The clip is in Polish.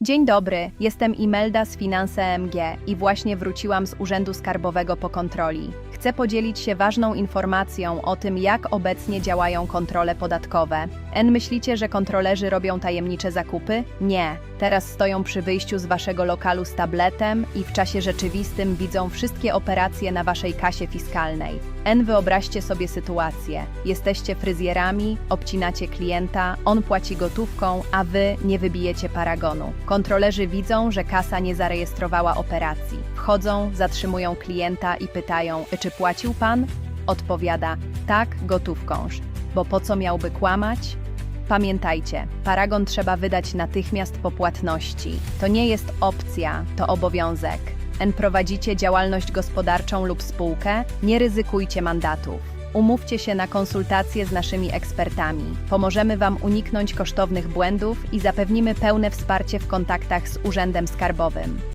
Dzień dobry, jestem Imelda z Finanse MG i właśnie wróciłam z Urzędu Skarbowego po kontroli. Chcę podzielić się ważną informacją o tym, jak obecnie działają kontrole podatkowe. N myślicie, że kontrolerzy robią tajemnicze zakupy? Nie. Teraz stoją przy wyjściu z waszego lokalu z tabletem i w czasie rzeczywistym widzą wszystkie operacje na waszej kasie fiskalnej. N wyobraźcie sobie sytuację. Jesteście fryzjerami, obcinacie klienta, on płaci gotówką, a wy nie wybijecie paragonu. Kontrolerzy widzą, że kasa nie zarejestrowała operacji. Wchodzą, zatrzymują klienta i pytają, czy płacił pan? Odpowiada, tak, gotówkąż. Bo po co miałby kłamać? Pamiętajcie, paragon trzeba wydać natychmiast po płatności. To nie jest opcja, to obowiązek. N prowadzicie działalność gospodarczą lub spółkę, nie ryzykujcie mandatów. Umówcie się na konsultacje z naszymi ekspertami. Pomożemy Wam uniknąć kosztownych błędów i zapewnimy pełne wsparcie w kontaktach z Urzędem Skarbowym.